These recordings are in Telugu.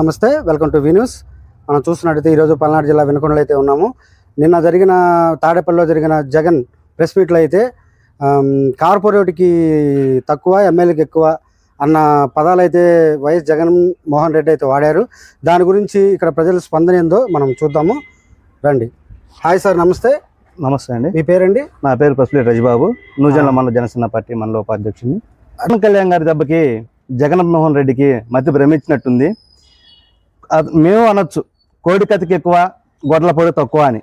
నమస్తే వెల్కమ్ టు వి న్యూస్. మనం చూస్తున్నట్టయితే ఈరోజు పల్నాడు జిల్లా వినకొండలో అయితే ఉన్నాము. నిన్న జరిగిన తాడేపల్లిలో జరిగిన జగన్ ప్రెస్ మీట్లో అయితే కార్పొరేట్కి తక్కువ ఎమ్మెల్యేకి ఎక్కువ అన్న పదాలు అయితే వైఎస్ జగన్ మోహన్ రెడ్డి అయితే వాడారు. దాని గురించి ఇక్కడ ప్రజల స్పందన ఏందో మనం చూద్దాము. రండి. హాయ్ సార్ నమస్తే. నమస్తే అండి. మీ పేరండి? నా పేరు పసుపులేటి రజిబాబు. నూజన్ల మండల జనసేన పార్టీ మండల ఉపాధ్యక్షుని పవన్ కళ్యాణ్ గారి దెబ్బకి జగన్మోహన్ రెడ్డికి మతి భ్రమించినట్టుంది. మేము అనొచ్చు. కోడి కతికి ఎక్కువ గొడ్ల పొడి తక్కువ అని.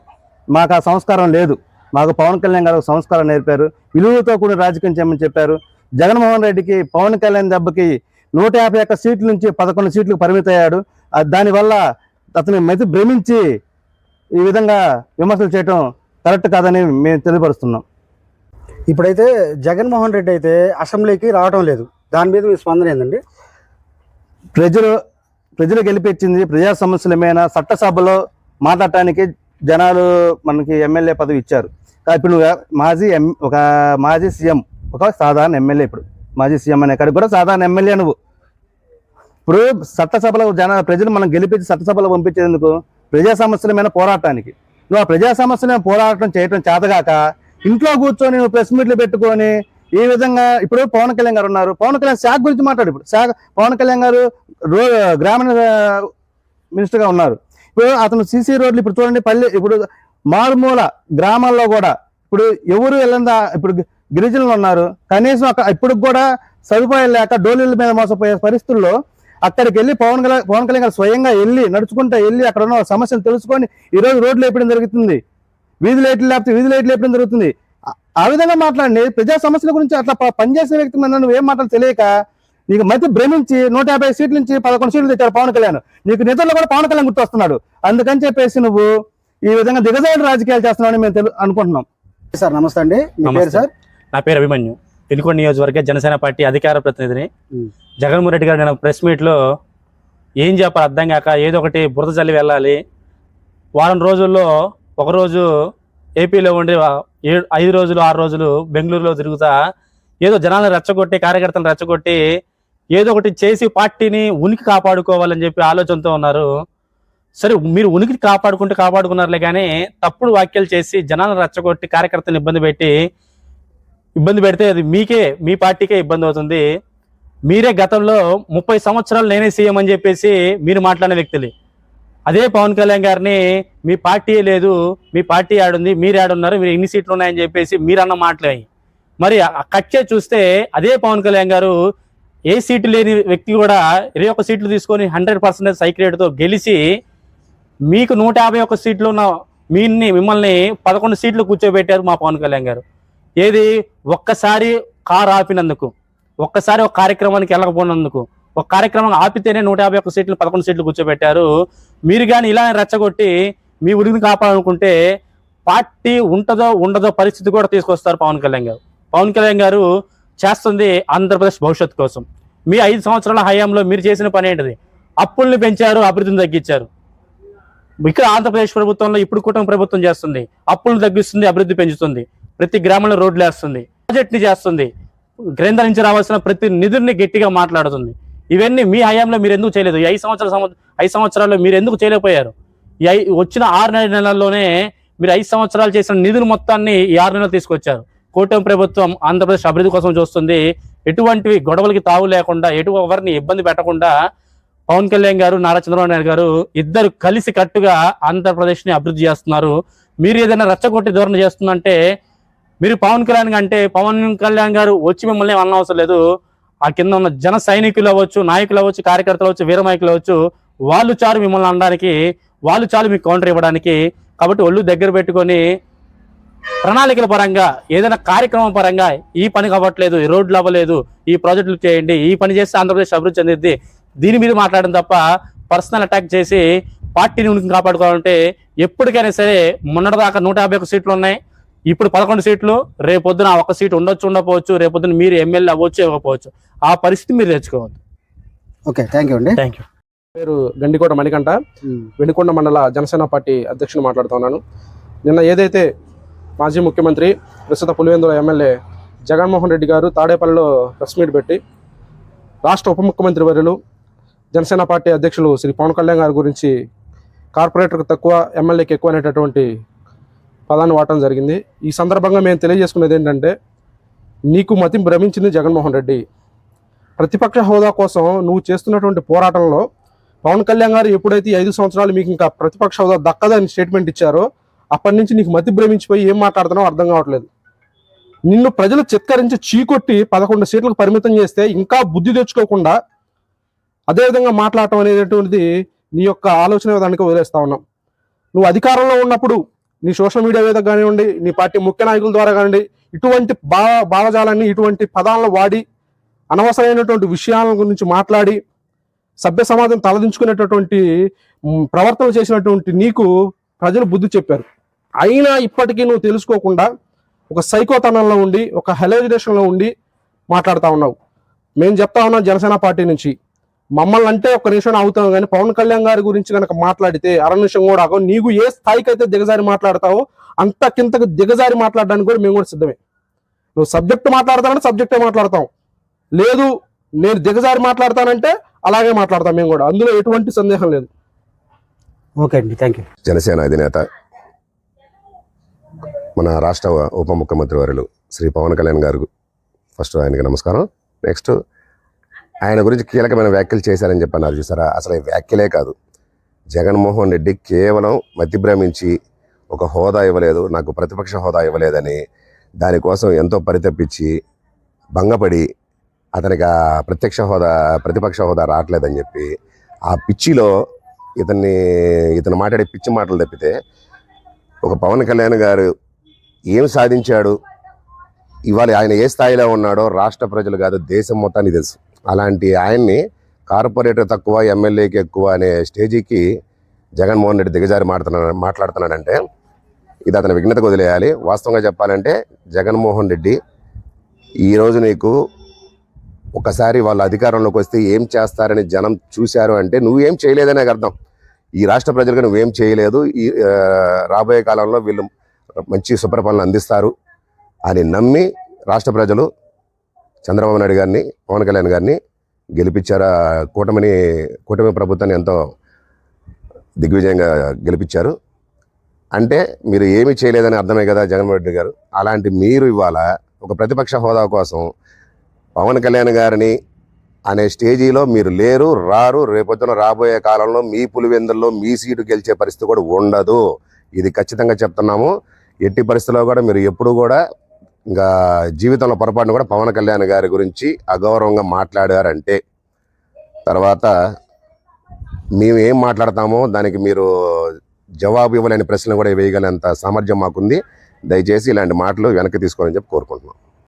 మాకు ఆ సంస్కారం లేదు. మాకు పవన్ కళ్యాణ్ గారు సంస్కారం నేర్పారు. విలువలతో కూడిన రాజకీయం చేయమని చెప్పారు. జగన్మోహన్ రెడ్డికి పవన్ కళ్యాణ్ దెబ్బకి నూట యాభై ఒక్క సీట్ల నుంచి పదకొండు సీట్లకు పరిమితయ్యాడు దానివల్ల అతని మతి భ్రమించి ఈ విధంగా విమర్శలు చేయటం కరెక్ట్ కాదని మేము తెలియపరుస్తున్నాం. ఇప్పుడైతే జగన్మోహన్ రెడ్డి అయితే అసెంబ్లీకి రావడం లేదు. దాని మీద మీ స్పందన ఏందండి? ప్రజలు ప్రజలు గెలిపించింది ప్రజా సమస్యల మీద చట్టసభలో మాట్లాడటానికి జనాలు మనకి ఎమ్మెల్యే పదవి ఇచ్చారు. ఇప్పుడు నువ్వు మాజీ ఎం ఒక మాజీ సీఎం ఒక సాధారణ ఎమ్మెల్యే ఇప్పుడు. మాజీ సీఎం అనే కాడికి కూడా సాధారణ ఎమ్మెల్యే నువ్వు. ఇప్పుడు చట్టసభలో జన ప్రజలు మనం గెలిపించి చట్టసభలో పంపించేందుకు ప్రజా సమస్యల మీద పోరాటానికి? నువ్వు ఆ ప్రజా సమస్యల మీద పోరాటం చేయటం చేతగాక ఇంట్లో కూర్చొని నువ్వు ప్రెస్ మీట్లు పెట్టుకొని ఈ విధంగా ఇప్పుడు పవన్ కళ్యాణ్ గారు ఉన్నారు. పవన్ కళ్యాణ్ శాఖ గురించి మాట్లాడు ఇప్పుడు. శాఖ పవన్ కళ్యాణ్ గారు రో గ్రామీణ మినిస్టర్గా ఉన్నారు. ఇప్పుడు అతను సీసీ రోడ్లు ఇప్పుడు చూడండి పల్లె ఇప్పుడు మారుమూల గ్రామాల్లో కూడా ఇప్పుడు ఎవరు వెళ్ళిందా ఇప్పుడు గిరిజనులు ఉన్నారు. కనీసం అక్కడ ఇప్పుడు కూడా సదుపాయాలు లేక డోలీల మీద మోసపోయే పరిస్థితుల్లో అక్కడికి వెళ్ళి పవన్ కళ్యాణ్ పవన్ కళ్యాణ్ గారు స్వయంగా వెళ్ళి నడుచుకుంటూ వెళ్ళి అక్కడ ఉన్న సమస్యలు తెలుసుకొని ఈరోజు రోడ్లు వేయడం జరుగుతుంది. వీధి లైట్లు లేకపోతే వీధి లైట్లు వేయడం జరుగుతుంది. ఆ- విధంగా మాట్లాడండి. ప్రజా సమస్యల గురించి అట్లా పనిచేసిన వ్యక్తి మీద నువ్వు ఏం మాటలు తెలియక నీకు మతి భ్రమించి నూట యాభై సీట్ల నుంచి పదకొండు సీట్లు తెచ్చారు పవన్ కళ్యాణ్. నీకు నిధుల్లో కూడా పవన్ కళ్యాణ్ గుర్తొస్తున్నాడు. అందుకని చెప్పేసి నువ్వు ఈ విధంగా దిగజాడు రాజకీయాలు చేస్తున్నావని మేము తెలు అనుకుంటున్నాం. సార్ నమస్తే అండి. మీ పేరు నమస్తే. సార్? నా పేరు అభిమన్యు. పిలికొండ నియోజకవర్గ జనసేన పార్టీ అధికార ప్రతినిధిని. జగన్మోహన్ రెడ్డి గారు నేను ప్రెస్ మీట్లో ఏం చెప్పాలి అర్థం కాక ఏదో ఒకటి బురద చల్లి వెళ్ళాలి. వారం రోజుల్లో ఒకరోజు ఏపీలో ఉండి ఐదు రోజులు ఆరు రోజులు బెంగళూరులో తిరుగుతా ఏదో జనాలను రెచ్చగొట్టి కార్యకర్తలను రెచ్చగొట్టి ఏదో ఒకటి చేసి పార్టీని ఉనికి కాపాడుకోవాలని చెప్పి ఆలోచనతో ఉన్నారు. సరే మీరు ఉనికి కాపాడుకుంటూ కాపాడుకున్నారులే కానీ తప్పుడు వ్యాఖ్యలు చేసి జనాలను రెచ్చగొట్టి కార్యకర్తలను ఇబ్బంది పెట్టి ఇబ్బంది పెడితే అది మీకే మీ పార్టీకే ఇబ్బంది అవుతుంది. మీరే గతంలో ముప్పై సంవత్సరాలు నేనే సీఎం అని చెప్పేసి మీరు మాట్లాడిన వ్యక్తులు. అదే పవన్ కళ్యాణ్ గారిని మీ పార్టీ లేదు మీ పార్టీ ఆడుంది మీరు ఆడున్నారు మీరు ఎన్ని సీట్లు ఉన్నాయని చెప్పేసి మీరు అన్న మాటలే మరి కట్చే చూస్తే అదే పవన్ కళ్యాణ్ గారు ఏ సీటు లేని వ్యక్తి కూడా ఇరవై ఒక్క సీట్లు తీసుకొని హండ్రెడ్ పర్సెంటేజ్ సైక్రేట్తో గెలిచి మీకు నూట యాభై ఒక్క సీట్లు ఉన్న మీన్ని మిమ్మల్ని పదకొండు సీట్లు కూర్చోబెట్టారు మా పవన్ కళ్యాణ్ గారు. ఏది? ఒక్కసారి కారు ఆపినందుకు ఒక్కసారి ఒక కార్యక్రమానికి వెళ్ళకపోయినందుకు ఒక కార్యక్రమం ఆపితేనే నూట యాభై ఒక్క సీట్లు పదకొండు సీట్లు కూర్చోబెట్టారు. మీరు కానీ ఇలా రెచ్చగొట్టి మీ ఉరిని కాపాడాలనుకుంటే పార్టీ ఉంటుందో ఉండదో పరిస్థితి కూడా తీసుకొస్తారు పవన్ కళ్యాణ్ గారు. పవన్ కళ్యాణ్ గారు చేస్తుంది ఆంధ్రప్రదేశ్ భవిష్యత్తు కోసం. మీ ఐదు సంవత్సరాల హయాంలో మీరు చేసిన పని ఏంటిది? అప్పుల్ని పెంచారు అభివృద్ధిని తగ్గించారు. ఇక్కడ ఆంధ్రప్రదేశ్ ప్రభుత్వంలో ఇప్పుడు కూటమి ప్రభుత్వం చేస్తుంది. అప్పులను తగ్గిస్తుంది అభివృద్ధి పెంచుతుంది. ప్రతి గ్రామంలో రోడ్లు వేస్తుంది. ప్రాజెక్ట్ని చేస్తుంది. కేంద్రం నుంచి రావాల్సిన ప్రతి నిధుల్ని గట్టిగా మాట్లాడుతుంది. ఇవన్నీ మీ హయాంలో మీరు ఎందుకు చేయలేదు? ఈ ఐదు సంవత్సరాల ఐదు సంవత్సరాల్లో మీరు ఎందుకు చేయలేకపోయారు? ఈ ఐ- వచ్చిన ఆరు నెల నెలల్లోనే మీరు ఐదు సంవత్సరాలు చేసిన నిధులు మొత్తాన్ని ఈ ఆరు నెలలు తీసుకొచ్చారు. కూటమి ప్రభుత్వం ఆంధ్రప్రదేశ్ అభివృద్ధి కోసం చూస్తుంది. ఎటువంటివి గొడవలకి తావు లేకుండా ఎటు ఎవరిని ఇబ్బంది పెట్టకుండా పవన్ కళ్యాణ్ గారు నారా చంద్రబాబు నాయుడు గారు ఇద్దరు కలిసి కట్టుగా ఆంధ్రప్రదేశ్ని అభివృద్ధి చేస్తున్నారు. మీరు ఏదైనా రచ్చగొట్టి ధోరణి చేస్తుందంటే మీరు పవన్ కళ్యాణ్ అంటే పవన్ కళ్యాణ్ గారు వచ్చి మిమ్మల్ని అనవసరం లేదు. ఆ కింద ఉన్న జన సైనికులు అవ్వచ్చు నాయకులు అవ్వచ్చు కార్యకర్తలు అవ్వచ్చు వీరమాయకులు అవ్వచ్చు వాళ్ళు చాలు మిమ్మల్ని అనడానికి వాళ్ళు చాలు మీకు కౌంటర్ ఇవ్వడానికి. కాబట్టి ఒళ్ళు దగ్గర పెట్టుకొని ప్రణాళికల పరంగా ఏదైనా కార్యక్రమం పరంగా ఈ పని కావట్లేదు ఈ రోడ్లు అవ్వలేదు ఈ ప్రాజెక్టులు చేయండి ఈ పని చేస్తే ఆంధ్రప్రదేశ్ అభివృద్ధి చెందిద్ది. దీని మీద మాట్లాడడం తప్ప పర్సనల్ అటాక్ చేసి పార్టీని ఉనికి కాపాడుకోవాలంటే ఎప్పటికైనా సరే మొన్నటిదాకా నూట యాభై ఒక సీట్లు ఉన్నాయి. ఇప్పుడు పదకొండు సీట్లు రేపొద్దున ఒక సీట్ ఉండొచ్చు ఉండకపోవచ్చు రేపొద్దున మీరు ఎమ్మెల్యే అవ్వచ్చు ఇవ్వకపోవచ్చు. ఆ పరిస్థితి మీరు తెచ్చుకోవద్దు ఓకే థ్యాంక్ యూ అండి. థ్యాంక్ యూ పేరు గండికోట మణికంఠ. వెనుకొండ మండల జనసేన పార్టీ అధ్యక్షుని మాట్లాడుతున్నాను నిన్న ఏదైతే మాజీ ముఖ్యమంత్రి ప్రస్తుత పులివెందుల ఎమ్మెల్యే జగన్మోహన్ రెడ్డి గారు తాడేపల్లిలో ప్రెస్ మీట్ పెట్టి రాష్ట్ర ఉప ముఖ్యమంత్రి వర్యులు జనసేన పార్టీ అధ్యక్షులు శ్రీ పవన్ కళ్యాణ్ గారి గురించి కార్పొరేటర్కి తక్కువ ఎమ్మెల్యేకి ఎక్కువ అనేటటువంటి పదాన్ని వాడటం జరిగింది. ఈ సందర్భంగా మేము తెలియజేసుకునేది ఏంటంటే నీకు మతి భ్రమించింది జగన్మోహన్ రెడ్డి. ప్రతిపక్ష హోదా కోసం నువ్వు చేస్తున్నటువంటి పోరాటంలో పవన్ కళ్యాణ్ గారు ఎప్పుడైతే ఐదు సంవత్సరాలు మీకు ఇంకా ప్రతిపక్ష హోదా దక్కదని స్టేట్మెంట్ ఇచ్చారో అప్పటి నుంచి నీకు మతి భ్రమించిపోయి ఏం మాట్లాడుతున్నావు అర్థం కావట్లేదు. నిన్ను ప్రజలు చిత్కరించి చీకొట్టి పదకొండు సీట్లకు పరిమితం చేస్తే ఇంకా బుద్ధి తెచ్చుకోకుండా అదేవిధంగా మాట్లాడటం అనేటువంటిది నీ యొక్క ఆలోచన విధానానికి వదిలేస్తా ఉన్నాం. నువ్వు అధికారంలో ఉన్నప్పుడు నీ సోషల్ మీడియా మీద కానివ్వండి నీ పార్టీ ముఖ్య నాయకుల ద్వారా కానివ్వండి ఇటువంటి భావ భావజాలాన్ని ఇటువంటి పదాలను వాడి అనవసరమైనటువంటి విషయాల గురించి మాట్లాడి సభ్య సమాజం తలదించుకునేటటువంటి ప్రవర్తన చేసినటువంటి నీకు ప్రజలు బుద్ధి చెప్పారు. అయినా ఇప్పటికీ నువ్వు తెలుసుకోకుండా ఒక సైకోతనంలో ఉండి ఒక హెలోజినేషన్లో ఉండి మాట్లాడుతూ ఉన్నావు. మేము చెప్తా ఉన్నాం జనసేన పార్టీ నుంచి. మమ్మల్ని అంటే ఒక నిమిషం అవుతాం కానీ పవన్ కళ్యాణ్ గారి గురించి కనుక మాట్లాడితే అర నిమిషం కూడా ఆగం. నీకు ఏ స్థాయికి అయితే దిగజారి మాట్లాడతావో అంతకింతకు దిగజారి మాట్లాడడానికి కూడా మేము కూడా సిద్ధమే. నువ్వు సబ్జెక్ట్ మాట్లాడతానంటే సబ్జెక్టే మాట్లాడతాం లేదు నేను దిగజారి మాట్లాడతానంటే అలాగే మాట్లాడతాం మేము కూడా. అందులో ఎటువంటి సందేహం లేదు. ఓకే అండి థ్యాంక్ యూ జనసేన అధినేత మన రాష్ట్ర ఉప ముఖ్యమంత్రి వర్యులు శ్రీ పవన్ కళ్యాణ్ గారు ఫస్ట్ ఆయనకి నమస్కారం. నెక్స్ట్ ఆయన గురించి కీలకమైన వ్యాఖ్యలు చేశారని చెప్పన్నారు చూసారా? అసలు ఈ వ్యాఖ్యలే కాదు. జగన్మోహన్ రెడ్డి కేవలం మతిభ్రమించి ఒక హోదా ఇవ్వలేదు నాకు ప్రతిపక్ష హోదా ఇవ్వలేదని దానికోసం ఎంతో పరితపించి భంగపడి అతనికి ఆ ప్రత్యక్ష హోదా ప్రతిపక్ష హోదా రావట్లేదని చెప్పి ఆ పిచ్చిలో ఇతన్ని ఇతను మాట్లాడే పిచ్చి మాటలు తప్పితే ఒక పవన్ కళ్యాణ్ గారు ఏం సాధించాడు? ఇవాళ ఆయన ఏ స్థాయిలో ఉన్నాడో రాష్ట్ర ప్రజలు కాదు దేశం మొత్తానికి తెలుసు. అలాంటి ఆయన్ని కార్పొరేటర్ తక్కువ ఎమ్మెల్యేకి ఎక్కువ అనే స్టేజీకి జగన్మోహన్ రెడ్డి దిగజారి మాట్లాడుతున్నాడు మాట్లాడుతున్నాడంటే ఇది అతని విఘ్నత వదిలేయాలి. వాస్తవంగా చెప్పాలంటే జగన్మోహన్ రెడ్డి ఈరోజు నీకు ఒకసారి వాళ్ళ అధికారంలోకి వస్తే ఏం చేస్తారని జనం చూశారు అంటే నువ్వేం చేయలేదనే అర్థం. ఈ రాష్ట్ర ప్రజలకు నువ్వేం చేయలేదు. ఈ రాబోయే కాలంలో వీళ్ళు మంచి సుపరిపాలన అందిస్తారు అని నమ్మి రాష్ట్ర ప్రజలు చంద్రబాబు నాయుడు గారిని పవన్ కళ్యాణ్ గారిని గెలిపించారు? కూటమిని కూటమి ప్రభుత్వాన్ని ఎంతో దిగ్విజయంగా గెలిపించారు. అంటే మీరు ఏమీ చేయలేదని అర్థమే కదా జగన్మోహన్ రెడ్డి గారు. అలాంటి మీరు ఇవాళ ఒక ప్రతిపక్ష హోదా కోసం పవన్ కళ్యాణ్ గారిని అనే స్టేజీలో మీరు లేరు రారు. రేపొద్దున రాబోయే కాలంలో మీ పులివెందుల్లో మీ సీటు గెలిచే పరిస్థితి కూడా ఉండదు. ఇది ఖచ్చితంగా చెప్తున్నాము. ఎట్టి పరిస్థితుల్లో కూడా మీరు ఎప్పుడు కూడా ఇంకా జీవితంలో పొరపాటున కూడా పవన్ కళ్యాణ్ గారి గురించి అగౌరవంగా మాట్లాడారంటే తర్వాత మేము ఏం మాట్లాడతామో దానికి మీరు జవాబు ఇవ్వలేని ప్రశ్నలు కూడా వేయగలంత సామర్థ్యం మాకుంది. దయచేసి ఇలాంటి మాటలు వెనక్కి తీసుకోవాలని చెప్పి కోరుకుంటున్నాం.